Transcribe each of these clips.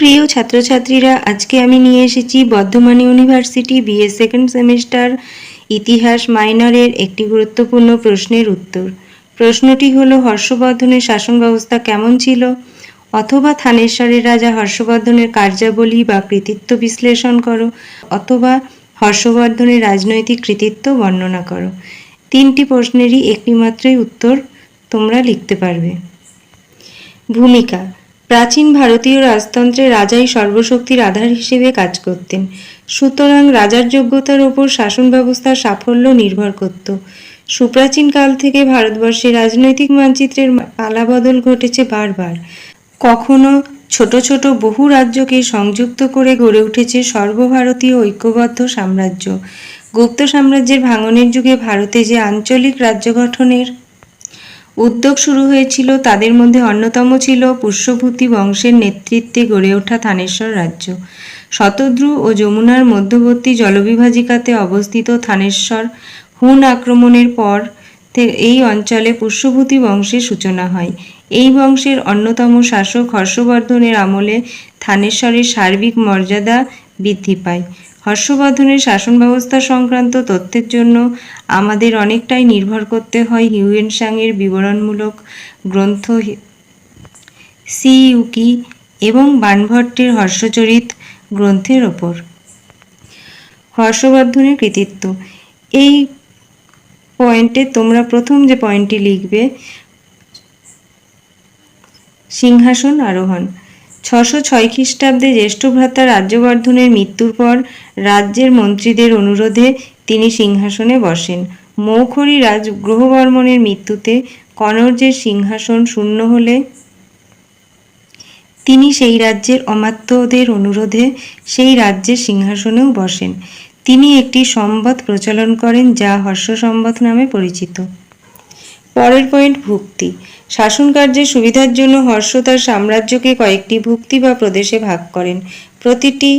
প্রিয় ছাত্রছাত্রীরা, আজকে আমি নিয়ে এসেছি Bardhaman university BA second semester ইতিহাস মাইনরের একটি গুরুত্বপূর্ণ প্রশ্নের উত্তর। প্রশ্নটি হলো, হর্ষবর্ধনের শাসন ব্যবস্থা কেমন ছিল? অথবা থানেশ্বরের রাজা হর্ষবর্ধনের কার্যাবলী বা কৃতিত্ব বিশ্লেষণ করো, অথবা হর্ষবর্ধনের রাজনৈতিক কৃতিত্ব বর্ণনা করো। তিনটি প্রশ্নেরই একটি মাত্রই উত্তর তোমরা লিখতে পারবে। ভূমিকা প্রাচীন ভারতীয় রাজতন্ত্রে রাজাই সর্বশক্তির আধার হিসেবে কাজ করতেন। সুতরাং রাজার যোগ্যতার ওপর শাসন ব্যবস্থার সাফল্য নির্ভর করত। সুপ্রাচীন কাল থেকে ভারতবর্ষে রাজনৈতিক মানচিত্রের পালাবদল ঘটেছে বারবার। কখনো ছোট ছোট বহু রাজ্যকে সংযুক্ত করে গড়ে উঠেছে সর্বভারতীয় ঐক্যবদ্ধ সাম্রাজ্য। গুপ্ত সাম্রাজ্যের ভাঙনের যুগে ভারতে যে আঞ্চলিক রাজ্য গঠনের উদ্যোগ শুরু হয়েছিল তাদের মধ্যে অন্যতম ছিল পুষ্যভূতি বংশের নেতৃত্বে গড়ে ওঠা থানেশ্বর রাজ্য। শতদ্রু ও যমুনার মধ্যবর্তী জলবিভাজিকাতে অবস্থিত থানেশ্বর হুন আক্রমণের পর এই অঞ্চলে পুষ্যভূতি বংশের সূচনা হয়। এই বংশের অন্যতম শাসক হর্ষবর্ধনের আমলে থানেশ্বরের সার্বিক মর্যাদা বৃদ্ধি পায়। হর্ষবর্ধনের শাসন ব্যবস্থা সংক্রান্ত তথ্যের জন্য আমাদের অনেকটাই নির্ভর করতে হয় হিউয়েন সাংয়ের বিবরণমূলক গ্রন্থ হি- সি ইউকি এবং বানভট্টের হর্ষচরিত গ্রন্থের ওপর। হর্ষবর্ধনের কৃতিত্ব। এই পয়েন্টে তোমরা প্রথম যে পয়েন্টটি লিখবে, সিংহাসন আরোহণ। ছশো ছয় খ্রিস্টাব্দে জ্যেষ্ঠ ভ্রাতা রাজ্যবর্ধনের মৃত্যুর পর রাজ্যের মন্ত্রীদের অনুরোধে তিনি সিংহাসনে বসেন। মৌখরী রাজ গ্রহবর্মণের মৃত্যুতে কনৌর্যের সিংহাসন শূন্য হলে তিনি সেই রাজ্যের অমাত্যদের অনুরোধে সেই রাজ্যের সিংহাসনেও বসেন। তিনি একটি সম্বত প্রচলন করেন যা হর্ষ সম্বত নামে পরিচিত। পরের পয়েন্ট ভুক্তি। শাসন কার্যের সুবিধার জন্য হর্ষ তার সাম্রাজ্যকে কয়েকটি ভুক্তি বা প্রদেশে ভাগ করেন। প্রতিটি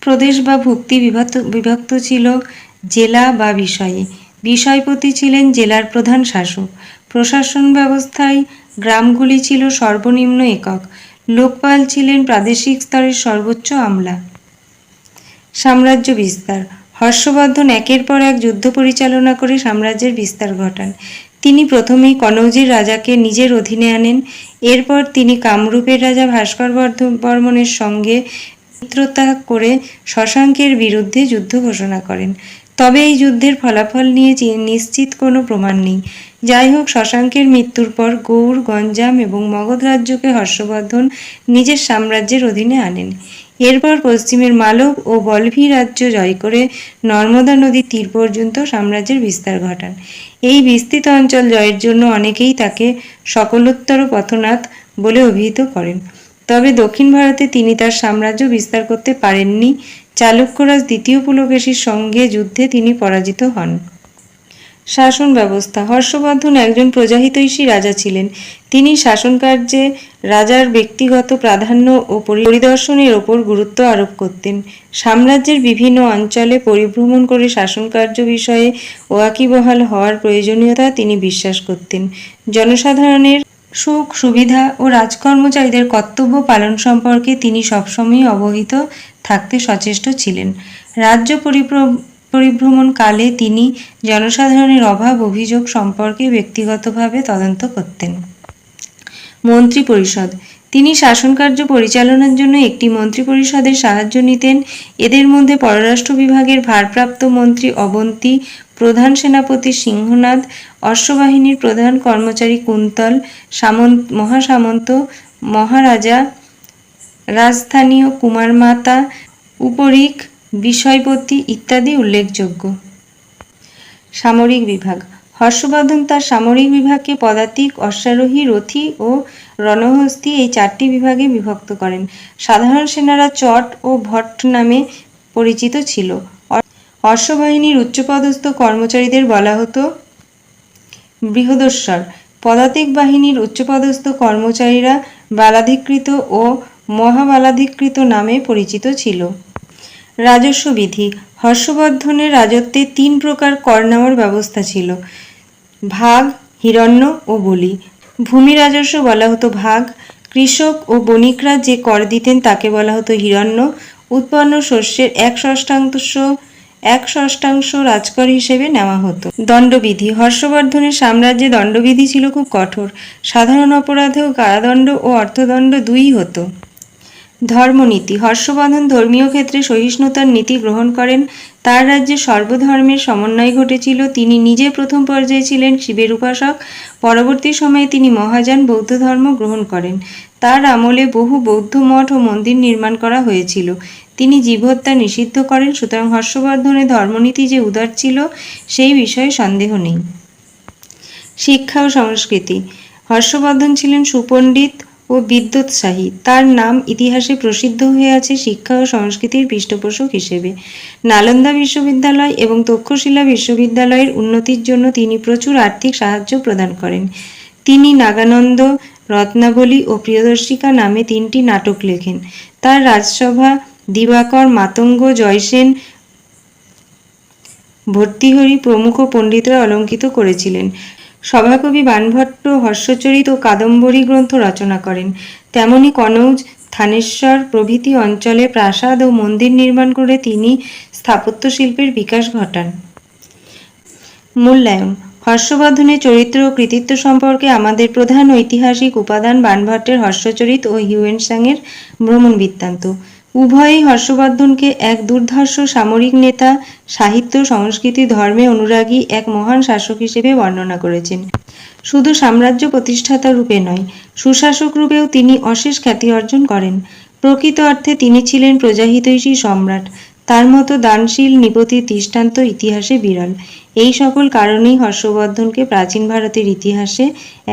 প্রদেশ বা ভুক্তি বিভক্ত বিভক্ত ছিল জেলা বা বিষয়ে। বিষয়পতি ছিলেন জেলার প্রধান শাসক। প্রশাসন ব্যবস্থায় গ্রামগুলি ছিল সর্বনিম্ন একক। লোকপাল ছিলেন প্রাদেশিক স্তরের সর্বোচ্চ আমলা। সাম্রাজ্য বিস্তার। হর্ষবর্ধন একের পর এক যুদ্ধ পরিচালনা করে সাম্রাজ্যের বিস্তার ঘটান। তিনি প্রথমেই কনৌজির রাজাকে নিজের অধীনে আনেন। এরপর তিনি কামরূপের রাজা ভাস্কর বর্মণের সঙ্গে মিত্রতা করে শশাঙ্কের বিরুদ্ধে যুদ্ধ ঘোষণা করেন। তবে এই যুদ্ধের ফলাফল নিয়ে নিশ্চিত কোনো প্রমাণ নেই। যাই হোক, শশাঙ্কের মৃত্যুর পর গৌড়, গঞ্জাম এবং মগধ রাজ্যকে হর্ষবর্ধন নিজের সাম্রাজ্যের অধীনে আনেন। এরপর পশ্চিমের মালব ও বলভি রাজ্য জয় করে নর্মদা নদীর তীর পর্যন্ত সাম্রাজ্যের বিস্তার ঘটান। এই বিস্তৃত অঞ্চল জয়ের জন্য অনেকেই তাকে সকলোত্তর পথনাথ বলে অভিহিত করেন। তবে দক্ষিণ ভারতে তিনি তার সাম্রাজ্য বিস্তার করতে পারেননি। চালুক্যরাজ দ্বিতীয় পুলকেশীর সঙ্গে যুদ্ধে তিনি পরাজিত হন। শাসন ব্যবস্থা। হর্ষবর্ধন একজন প্রজাহিতৈষী রাজা ছিলেন। তিনি শাসন কার্যে রাজার ব্যক্তিগত প্রাধান্য ও পরিদর্শনের ওপর গুরুত্ব আরোপ করতেন। সাম্রাজ্যের বিভিন্ন অঞ্চলে পরিভ্রমণ করে শাসন কার্য বিষয়ে ওয়াকিবহাল হওয়ার প্রয়োজনীয়তা তিনি বিশ্বাস করতেন। জনসাধারণের সুখ, সুবিধা ও রাজকর্মচারীদের কর্তব্য পালন সম্পর্কে তিনি সবসময় অবহিত থাকতে সচেষ্ট ছিলেন। রাজ্য পরিপ্র- পরিভ্রমণকালে তিনি জনসাধারণের অভাব অভিযোগ সম্পর্কে ব্যক্তিগতভাবে তদন্ত করতেন। মন্ত্রী পরিষদ তিনি শাসনকার্য পরিচালনার জন্য একটি মন্ত্রী পরিষদের সাহায্য নিতেন। এদের মধ্যে পররাষ্ট্র বিভাগের ভারপ্রাপ্ত মন্ত্রী অবন্তী, প্রধান সেনাপতি সিংহনাথ, অশ্ববাহিনীর প্রধান কর্মচারী কুন্তল, সামন্ত, মহাসামন্ত, মহারাজা, রাজস্থানীয় কুমারমাতা, উপরিক বিষয়পতি ইত্যাদি উল্লেখযোগ্য। সামরিক বিভাগ। হর্ষবর্ধন তার সামরিক বিভাগকে পদাতিক, অশ্বারোহী, রথী ও রণহস্তি এই চারটি বিভাগে বিভক্ত করেন। সাধারণ সেনারা চট ও ভট্ট নামে পরিচিত ছিল। অশ্ববাহিনীর উচ্চপদস্থ কর্মচারীদের বলা হতো বৃহদস্বর। পদাতিক বাহিনীর উচ্চপদস্থ কর্মচারীরা বালাধিকৃত ও মহাবালাধিকৃত নামে পরিচিত ছিল। রাজস্ব বিধি। হর্ষবর্ধনের রাজত্বে তিন প্রকার কর নেওয়ার ব্যবস্থা ছিল। ভাগ, হিরণ্য ও বলি। ভূমি রাজস্ব বলা হতো ভাগ। কৃষক ও বণিকরা যে কর দিতেন তাকে বলা হতো হিরণ্য। উৎপন্ন শস্যের এক ষষ্ঠাংশ এক ষষ্ঠাংশ রাজকর হিসেবে নেওয়া হতো। দণ্ডবিধি। হর্ষবর্ধনের সাম্রাজ্যে দণ্ডবিধি ছিল খুব কঠোর। সাধারণ অপরাধেও কারাদণ্ড ও অর্থদণ্ড দুই হতো। ধর্মনীতি। হর্ষবর্ধন ধর্মীয় ক্ষেত্রে সহিষ্ণুতার নীতি গ্রহণ করেন। তার রাজ্যে সর্বধর্মের সমন্বয় ঘটেছিল। তিনি নিজে প্রথম পর্যায়ে ছিলেন শিবের উপাসক। পরবর্তী সময়ে তিনি মহাযান বৌদ্ধ ধর্ম গ্রহণ করেন। তার আমলে বহু বৌদ্ধ মঠ ও মন্দির নির্মাণ করা হয়েছিল। তিনি জীবহত্যা নিষিদ্ধ করেন। সুতরাং হর্ষবর্ধনের ধর্মনীতি যে উদার ছিল, সেই বিষয়ে সন্দেহ নেই। শিক্ষা ও সংস্কৃতি। হর্ষবর্ধন ছিলেন সুপণ্ডিত ও বিদ্যুৎসাহী তার নাম ইতিহাসে প্রসিদ্ধ হয়ে আছে শিক্ষা ও সংস্কৃতির পৃষ্ঠপোষক হিসেবে। নালন্দা বিশ্ববিদ্যালয় এবং তক্ষশিলা বিশ্ববিদ্যালয়ের উন্নতির জন্য তিনি প্রচুর আর্থিক সাহায্য প্রদান করেন। তিনি নাগানন্দ, রত্নাবলী ও প্রিয়দর্শিকা নামে তিনটি নাটক লেখেন। তার রাজসভা, দিবাকর, মাতঙ্গ, জয়সেন, ভর্তিহরি প্রমুখ পণ্ডিতরা অলঙ্কিত করেছিলেন। সভাকবি বাণভট্ট হর্ষচরিত ও কাদম্বরী গ্রন্থ রচনা করেন। তেমনি কনৌজ, থানেশ্বর প্রভৃতি অঞ্চলে প্রাসাদ ও মন্দির নির্মাণ করে তিনি স্থাপত্য শিল্পের বিকাশ ঘটান। মূল্যায়ন, হর্ষবর্ধনের চরিত্র ও কৃতিত্ব সম্পর্কে আমাদের প্রধান ঐতিহাসিক উপাদান বানভট্টের হর্ষচরিত ও হিউয়েনসাংয়ের ভ্রমণ বৃত্তান্ত। উভয়ই হর্ষবর্ধনকে এক দুর্ধর্ষ সামরিক নেতা, সাহিত্য, সংস্কৃতি, ধর্মে অনুরাগী এক মহান শাসক হিসেবে বর্ণনা করেছেন। শুধু সাম্রাজ্য প্রতিষ্ঠাতা রূপে নয়, সুশাসক রূপেও তিনি অশেষ খ্যাতি অর্জন করেন। প্রকৃত অর্থে তিনি ছিলেন প্রজাহিতৈষী সম্রাট। তার মতো দানশীল নিপতির দৃষ্টান্ত ইতিহাসে বিরল। এই সকল কারণেই হর্ষবর্ধনকে প্রাচীন ভারতের ইতিহাসে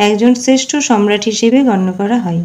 একজন শ্রেষ্ঠ সম্রাট হিসেবে গণ্য করা হয়।